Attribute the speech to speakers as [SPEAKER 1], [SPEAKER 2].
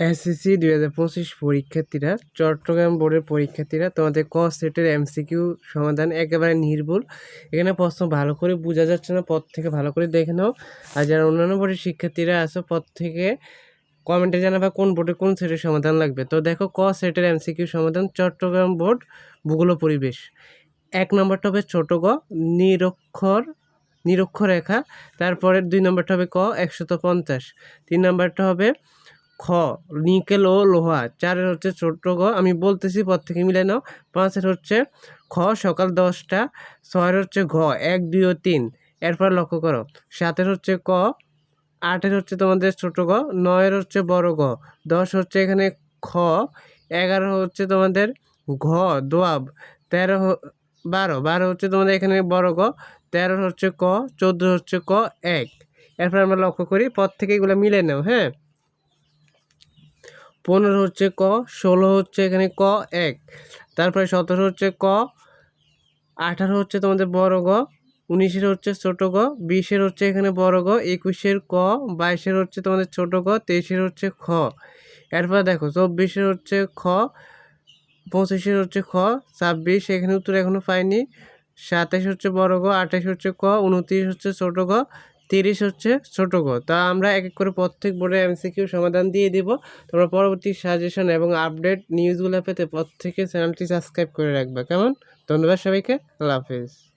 [SPEAKER 1] SSC দুই হাজার পঁচিশ পরীক্ষার্থীরা, চট্টগ্রাম বোর্ডের পরীক্ষার্থীরা, তোমাদের ক সেটের এমসিকিউ সমাধান একেবারে নির্ভুল। এখানে প্রশ্ন ভালো করে বোঝা যাচ্ছে না পথ থেকে ভালো করে দেখে নাও। আর যারা অন্যান্য বোর্ডের শিক্ষার্থীরা আছো পথ থেকে কমেন্টে জানাবা কোন বোর্ডে কোন সেটের সমাধান লাগবে। তো দেখো, ক সেটের এমসিকিউ সমাধান, চট্টগ্রাম বোর্ড, ভূগোল পরিবেশ। এক নম্বরটা হবে ছোট গ, নিরক্ষর, নিরক্ষরেখা। তারপরে দুই নম্বরটা হবে ক, একশত পঞ্চাশ। তিন নম্বরটা হবে খ নিকেল ও লোহা। চারের হচ্ছে ছোট্ট গ, আমি বলতেছি পর থেকে মিলে নাও। পাঁচের হচ্ছে খ, সকাল দশটা। ছয়ের হচ্ছে ঘ, এক, দুই ও তিন। এরপর লক্ষ্য করো, সাতের হচ্ছে ক, আটের হচ্ছে তোমাদের ছোট গ, নয়ের হচ্ছে বড় গ, দশ হচ্ছে এখানে খ, এগারো হচ্ছে তোমাদের ঘ, দোয়াব, তেরো বারো বারো হচ্ছে তোমাদের এখানে বড় গ, তেরো হচ্ছে ক, চোদ্দ হচ্ছে ক, এক। এরপর আমরা লক্ষ্য করি পর থেকে এগুলো মিলে নাও হ্যাঁ? পনেরো হচ্ছে ক, ষোলো হচ্ছে এখানে ক, এক। তারপরে সতেরো হচ্ছে ক, আঠারো হচ্ছে তোমাদের বড় গ, উনিশের হচ্ছে ছোট গ, বিশের হচ্ছে এখানে বড় গ, একুশের ক, বাইশের হচ্ছে তোমাদের ছোট গ, তেইশের হচ্ছে খ। এরপর দেখো, চব্বিশের হচ্ছে খ, পঁচিশের হচ্ছে খ, ছাব্বিশ, এখানে উত্তর এখনও পাইনি। সাতাশ হচ্ছে বড় গ, আঠাশ হচ্ছে ক, উনত্রিশ হচ্ছে ছোট গ তিরিশ হচ্ছে ছোট গ তা আমরা এক এক করে প্রত্যেক বোর্ডের এমসিকিউ সমাধান দিয়ে দিব। তোমরা পরবর্তী সাজেশন এবং আপডেট নিউজগুলো পেতে প্রত্যেকে চ্যানেলটি সাবস্ক্রাইব করে রাখবে। কেমন? ধন্যবাদ সবাইকে। আল্লাহ হাফিজ।